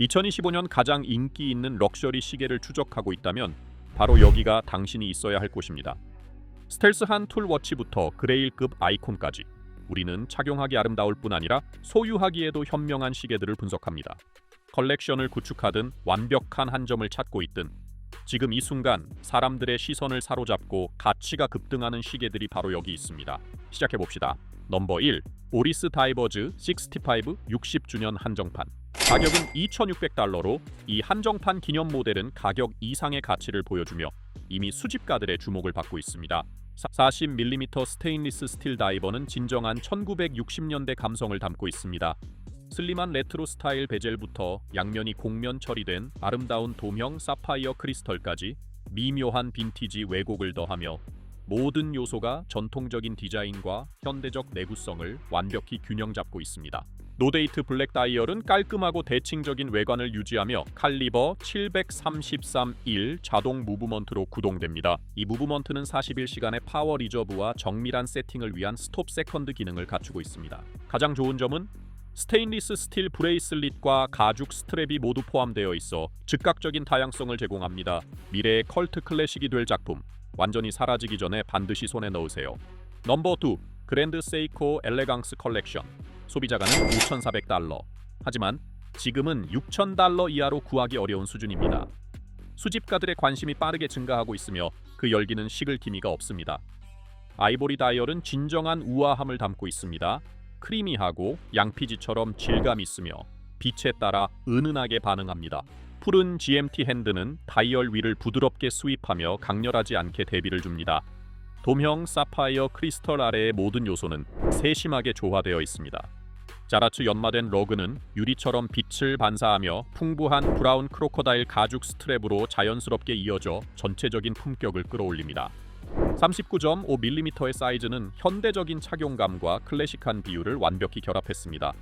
2025년 가장 인기 있는 럭셔리 시계를 추적하고 있다면 바로 여기가 당신이 있어야 할 곳입니다. 스텔스한 툴워치부터 그레일급 아이콘까지 우리는 착용하기 아름다울 뿐 아니라 소유하기에도 현명한 시계들을 분석합니다. 컬렉션을 구축하든 완벽한 한 점을 찾고 있든 지금 이 순간 사람들의 시선을 사로잡고 가치가 급등하는 시계들이 바로 여기 있습니다. 시작해 봅시다. 넘버 1. 오리스 다이버즈 65 60주년 한정판. 가격은 2,600달러로 이 한정판 기념 모델은 가격 이상의 가치를 보여주며 이미 수집가들의 주목을 받고 있습니다. 40mm 스테인리스 스틸 다이버는 진정한 1960년대 감성을 담고 있습니다. 슬림한 레트로 스타일 베젤부터 양면이 곡면 처리된 아름다운 도형 사파이어 크리스털까지 미묘한 빈티지 왜곡을 더하며 모든 요소가 전통적인 디자인과 현대적 내구성을 완벽히 균형 잡고 있습니다. 노데이트 블랙 다이얼은 깔끔하고 대칭적인 외관을 유지하며 칼리버 733-1 자동 무브먼트로 구동됩니다. 이 무브먼트는 41시간의 파워 리저브와 정밀한 세팅을 위한 스톱 세컨드 기능을 갖추고 있습니다. 가장 좋은 점은 스테인리스 스틸 브레이슬릿과 가죽 스트랩이 모두 포함되어 있어 즉각적인 다양성을 제공합니다. 미래의 컬트 클래식이 될 작품 완전히 사라지기 전에 반드시 손에 넣으세요. 넘버 2 그랜드 세이코 엘레강스 컬렉션 소비자가는 5,400달러 하지만 지금은 6,000달러 이하로 구하기 어려운 수준입니다. 수집가들의 관심이 빠르게 증가하고 있으며 그 열기는 식을 기미가 없습니다. 아이보리 다이얼은 진정한 우아함을 담고 있습니다. 크리미하고 양피지처럼 질감 있으며 빛에 따라 은은하게 반응합니다. 푸른 GMT 핸드는 다이얼 위를 부드럽게 스윕하며 강렬하지 않게 대비를 줍니다. 도형 사파이어 크리스털 아래의 모든 요소는 세심하게 조화되어 있습니다. 자라츠 연마된 러그는 유리처럼 빛을 반사하며 풍부한 브라운 크로커다일 가죽 스트랩으로 자연스럽게 이어져 전체적인 품격을 끌어올립니다. 39.5mm의 사이즈는 현대적인 착용감과 클래식한 비율을 완벽히 결합했습니다.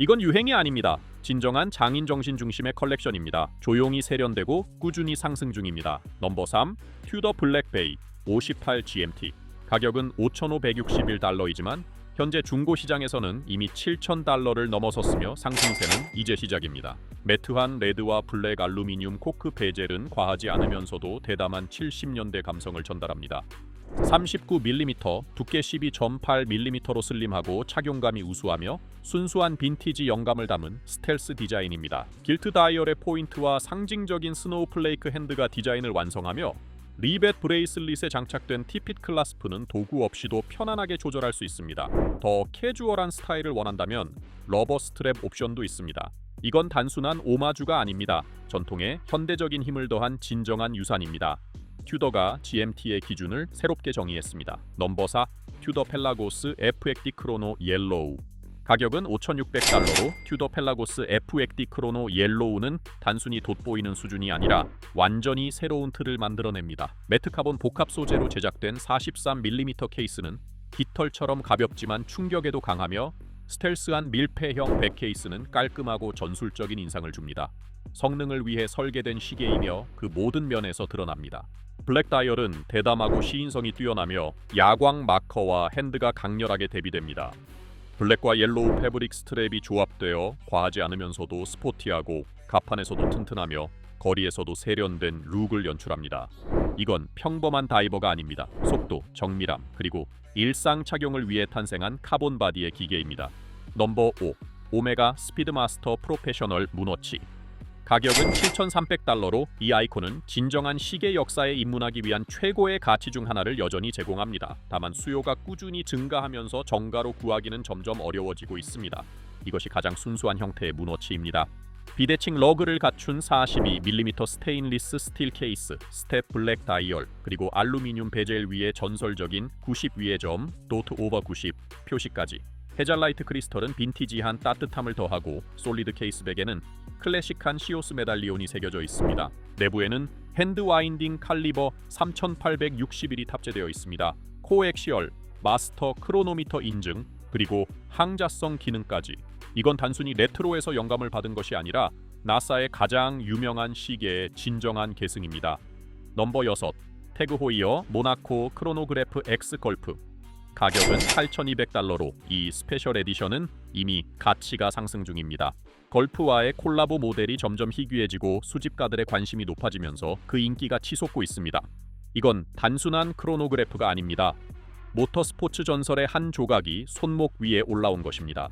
이건 유행이 아닙니다. 진정한 장인 정신 중심의 컬렉션입니다. 조용히 세련되고 꾸준히 상승 중입니다. 넘버 3 튜더 블랙베이 58 GMT 가격은 5,561달러이지만 현재 중고 시장에서는 이미 7,000달러를 넘어섰으며 상승세는 이제 시작입니다. 매트한 레드와 블랙 알루미늄 코크 베젤은 과하지 않으면서도 대담한 70년대 감성을 전달합니다. 39mm, 두께 12.8mm로 슬림하고 착용감이 우수하며 순수한 빈티지 영감을 담은 스텔스 디자인입니다. 길트 다이얼의 포인트와 상징적인 스노우플레이크 핸드가 디자인을 완성하며 리벳 브레이슬릿에 장착된 티핏 클라스프는 도구 없이도 편안하게 조절할 수 있습니다. 더 캐주얼한 스타일을 원한다면 러버 스트랩 옵션도 있습니다. 이건 단순한 오마주가 아닙니다. 전통에 현대적인 힘을 더한 진정한 유산입니다. 튜더가 GMT의 기준을 새롭게 정의했습니다. 넘버 4 튜더 펠라고스 FXD 크로노 옐로우 가격은 5,600달러로 튜더 펠라고스 FXD 크로노 옐로우는 단순히 돋보이는 수준이 아니라 완전히 새로운 틀을 만들어냅니다. 매트 카본 복합 소재로 제작된 43mm 케이스는 깃털처럼 가볍지만 충격에도 강하며 스텔스한 밀폐형 백 케이스는 깔끔하고 전술적인 인상을 줍니다. 성능을 위해 설계된 시계이며 그 모든 면에서 드러납니다. 블랙 다이얼은 대담하고 시인성이 뛰어나며 야광 마커와 핸드가 강렬하게 대비됩니다. 블랙과 옐로우 패브릭 스트랩이 조합되어 과하지 않으면서도 스포티하고 가판에서도 튼튼하며 거리에서도 세련된 룩을 연출합니다. 이건 평범한 다이버가 아닙니다. 속도, 정밀함, 그리고 일상 착용을 위해 탄생한 카본 바디의 기계입니다. 넘버 5 오메가 스피드마스터 프로페셔널 문워치 가격은 7,300달러로 이 아이콘은 진정한 시계 역사에 입문하기 위한 최고의 가치 중 하나를 여전히 제공합니다. 다만 수요가 꾸준히 증가하면서 정가로 구하기는 점점 어려워지고 있습니다. 이것이 가장 순수한 형태의 문워치입니다. 비대칭 러그를 갖춘 42mm 스테인리스 스틸 케이스, 스텝 블랙 다이얼, 그리고 알루미늄 베젤 위에 전설적인 90 위의 점, 도트 오버 90 표시까지 헤잘라이트 크리스털은 빈티지한 따뜻함을 더하고 솔리드 케이스백에는 클래식한 시오스 메달리온이 새겨져 있습니다. 내부에는 핸드 와인딩 칼리버 3861이 탑재되어 있습니다. 코엑시얼, 마스터 크로노미터 인증, 그리고 항자성 기능까지. 이건 단순히 레트로에서 영감을 받은 것이 아니라 나사의 가장 유명한 시계의 진정한 계승입니다. 넘버 6 태그 호이어 모나코 크로노그래프 X 걸프 가격은 8,200달러로 이 스페셜 에디션은 이미 가치가 상승 중입니다. 걸프와의 콜라보 모델이 점점 희귀해지고 수집가들의 관심이 높아지면서 그 인기가 치솟고 있습니다. 이건 단순한 크로노그래프가 아닙니다. 모터스포츠 전설의 한 조각이 손목 위에 올라온 것입니다.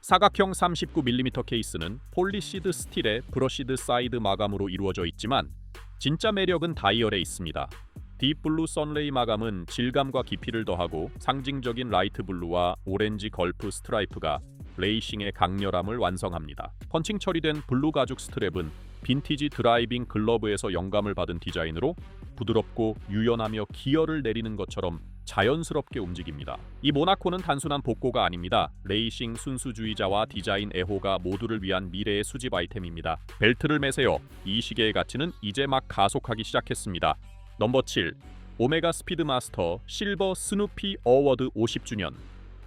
사각형 39mm 케이스는 폴리시드 스틸의 브러시드 사이드 마감으로 이루어져 있지만 진짜 매력은 다이얼에 있습니다. 딥블루 선레이 마감은 질감과 깊이를 더하고 상징적인 라이트 블루와 오렌지 걸프 스트라이프가 레이싱의 강렬함을 완성합니다. 펀칭 처리된 블루 가죽 스트랩은 빈티지 드라이빙 글러브에서 영감을 받은 디자인으로 부드럽고 유연하며 기어를 내리는 것처럼 자연스럽게 움직입니다. 이 모나코는 단순한 복고가 아닙니다. 레이싱 순수주의자와 디자인 애호가 모두를 위한 미래의 수집 아이템입니다. 벨트를 매세요. 이 시계의 가치는 이제 막 가속하기 시작했습니다. 넘버 7. 오메가 스피드 마스터 실버 스누피 어워드 50주년.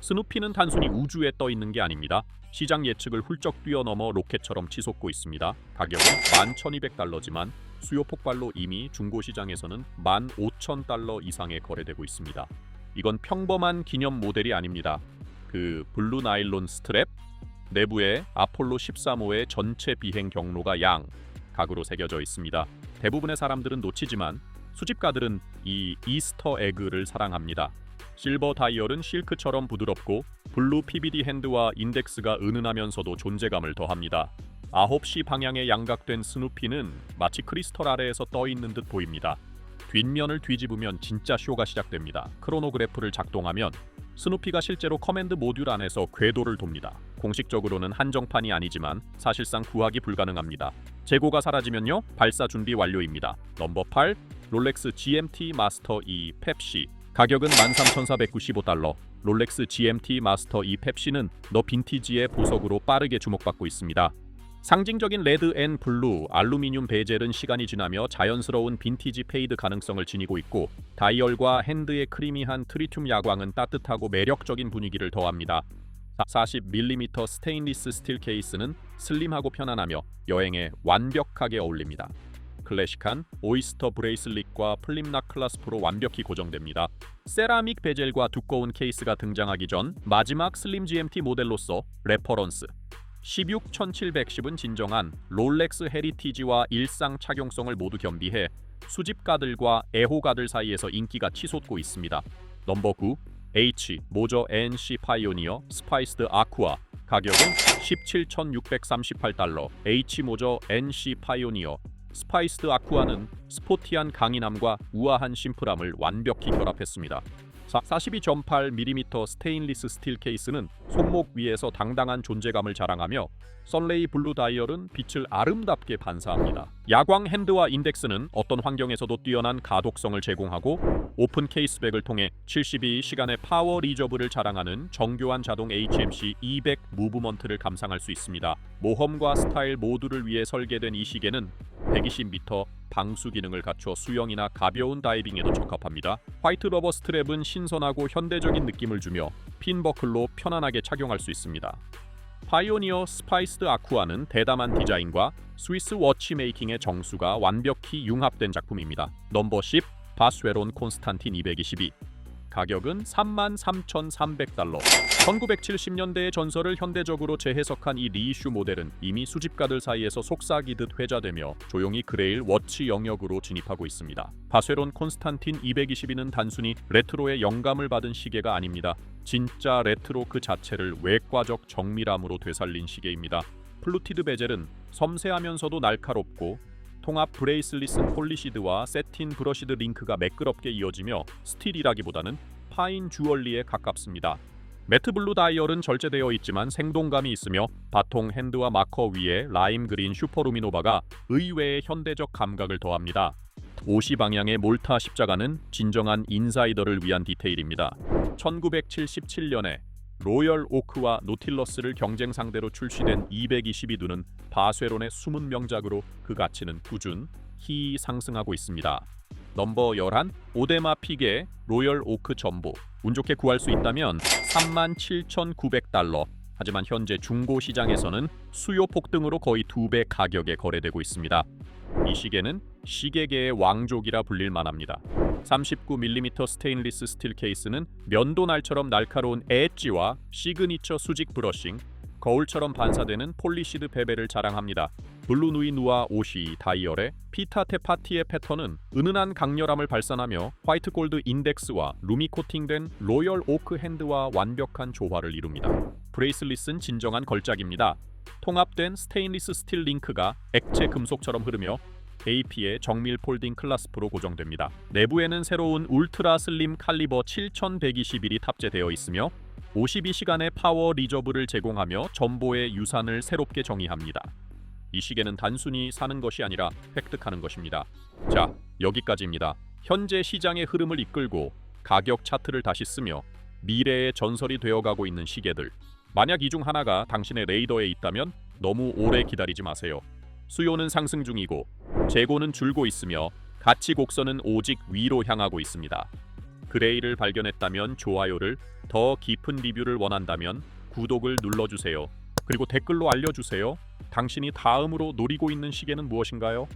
스누피는 단순히 우주에 떠 있는 게 아닙니다. 시장 예측을 훌쩍 뛰어넘어 로켓처럼 치솟고 있습니다. 가격은 11,200달러지만 수요 폭발로 이미 중고 시장에서는 15,000달러 이상에 거래되고 있습니다. 이건 평범한 기념 모델이 아닙니다. 그 블루 나일론 스트랩 내부에 아폴로 13호의 전체 비행 경로가 양 각으로 새겨져 있습니다. 대부분의 사람들은 놓치지만 수집가들은 이 이스터 에그를 사랑합니다. 실버 다이얼은 실크처럼 부드럽고 블루 PBD 핸드와 인덱스가 은은하면서도 존재감을 더합니다. 9시 방향에 양각된 스누피는 마치 크리스털 아래에서 떠 있는 듯 보입니다. 뒷면을 뒤집으면 진짜 쇼가 시작됩니다. 크로노그래프를 작동하면 스누피가 실제로 커맨드 모듈 안에서 궤도를 돕니다. 공식적으로는 한정판이 아니지만 사실상 구하기 불가능합니다. 재고가 사라지면요 발사 준비 완료입니다. 넘버 8 롤렉스 GMT 마스터 2 펩시 가격은 13,495달러. 롤렉스 GMT 마스터 2 펩시는 너 빈티지의 보석으로 빠르게 주목받고 있습니다. 상징적인 레드 앤 블루 알루미늄 베젤은 시간이 지나며 자연스러운 빈티지 페이드 가능성을 지니고 있고 다이얼과 핸드의 크리미한 트리튬 야광은 따뜻하고 매력적인 분위기를 더합니다. 40mm 스테인리스 스틸 케이스는 슬림하고 편안하며 여행에 완벽하게 어울립니다. 클래식한 오이스터 브레이슬릿과 플립락 클라스프로 완벽히 고정됩니다. 세라믹 베젤과 두꺼운 케이스가 등장하기 전 마지막 슬림 GMT 모델로서 레퍼런스 16110은 진정한 롤렉스 헤리티지와 일상 착용성을 모두 겸비해 수집가들과 애호가들 사이에서 인기가 치솟고 있습니다. 넘버 9 H 모저 NC 파이오니어 스파이스드 아쿠아. 가격은 17,638달러. H 모저 NC 파이오니어. 스파이스드 아쿠아는 스포티한 강인함과 우아한 심플함을 완벽히 결합했습니다. 42.8mm 스테인리스 스틸 케이스는 손목 위에서 당당한 존재감을 자랑하며 썬레이 블루 다이얼은 빛을 아름답게 반사합니다. 야광 핸드와 인덱스는 어떤 환경에서도 뛰어난 가독성을 제공하고 오픈 케이스백을 통해 72시간의 파워 리저브를 자랑하는 정교한 자동 HMC 200 무브먼트를 감상할 수 있습니다. 모험과 스타일 모두를 위해 설계된 이 시계는 120m 방수 기능을 갖춰 수영이나 가벼운 다이빙에도 적합합니다. 화이트 러버 스트랩은 신선하고 현대적인 느낌을 주며 핀 버클로 편안하게 착용할 수 있습니다. 파이오니어 스파이스드 아쿠아는 대담한 디자인과 스위스 워치 메이킹의 정수가 완벽히 융합된 작품입니다. 넘버 10 바스웨론 콘스탄틴 222 가격은 33,300달러. 1970년대의 전설을 현대적으로 재해석한 이 리이슈 모델은 이미 수집가들 사이에서 속삭이듯 회자되며 조용히 그레일 워치 영역으로 진입하고 있습니다. 바세론 콘스탄틴 222는 단순히 레트로의 영감을 받은 시계가 아닙니다. 진짜 레트로 그 자체를 외과적 정밀함으로 되살린 시계입니다. 플루티드 베젤은 섬세하면서도 날카롭고 통합 브레이슬릿은 폴리시드와 세틴 브러시드 링크가 매끄럽게 이어지며 스틸이라기보다는 파인 주얼리에 가깝습니다. 매트 블루 다이얼은 절제되어 있지만 생동감이 있으며 바통 핸드와 마커 위에 라임 그린 슈퍼루미노바가 의외의 현대적 감각을 더합니다. 50 방향의 몰타 십자가는 진정한 인사이더를 위한 디테일입니다. 1977년에 로열 오크와 노틸러스를 경쟁 상대로 출시된 222두는 바쇠론의 숨은 명작으로 그 가치는 꾸준히 상승하고 있습니다. 넘버 11 오데마 피게 로열 오크 전보 운 좋게 구할 수 있다면 37,900달러 하지만 현재 중고 시장에서는 수요 폭등으로 거의 두 배 가격에 거래되고 있습니다. 이 시계는 시계계의 왕족이라 불릴 만합니다. 39mm 스테인리스 스틸 케이스는 면도날처럼 날카로운 엣지와 시그니처 수직 브러싱, 거울처럼 반사되는 폴리시드 베벨을 자랑합니다. 블루누이 누아 오시 다이얼의 피타 테 파티의 패턴은 은은한 강렬함을 발산하며 화이트 골드 인덱스와 루미 코팅된 로열 오크 핸드와 완벽한 조화를 이룹니다. 브레이슬릿은 진정한 걸작입니다. 통합된 스테인리스 스틸 링크가 액체 금속처럼 흐르며 AP의 정밀 폴딩 클라스프로 고정됩니다. 내부에는 새로운 울트라 슬림 칼리버 7121이 탑재되어 있으며 52시간의 파워 리저브를 제공하며 전보의 유산을 새롭게 정의합니다. 이 시계는 단순히 사는 것이 아니라 획득하는 것입니다. 자, 여기까지입니다. 현재 시장의 흐름을 이끌고 가격 차트를 다시 쓰며 미래의 전설이 되어가고 있는 시계들. 만약 이 중 하나가 당신의 레이더에 있다면 너무 오래 기다리지 마세요. 수요는 상승 중이고 재고는 줄고 있으며 가치 곡선은 오직 위로 향하고 있습니다. 그레이를 발견했다면 좋아요를 더 깊은 리뷰를 원한다면 구독을 눌러주세요. 그리고 댓글로 알려주세요. 당신이 다음으로 노리고 있는 시계는 무엇인가요?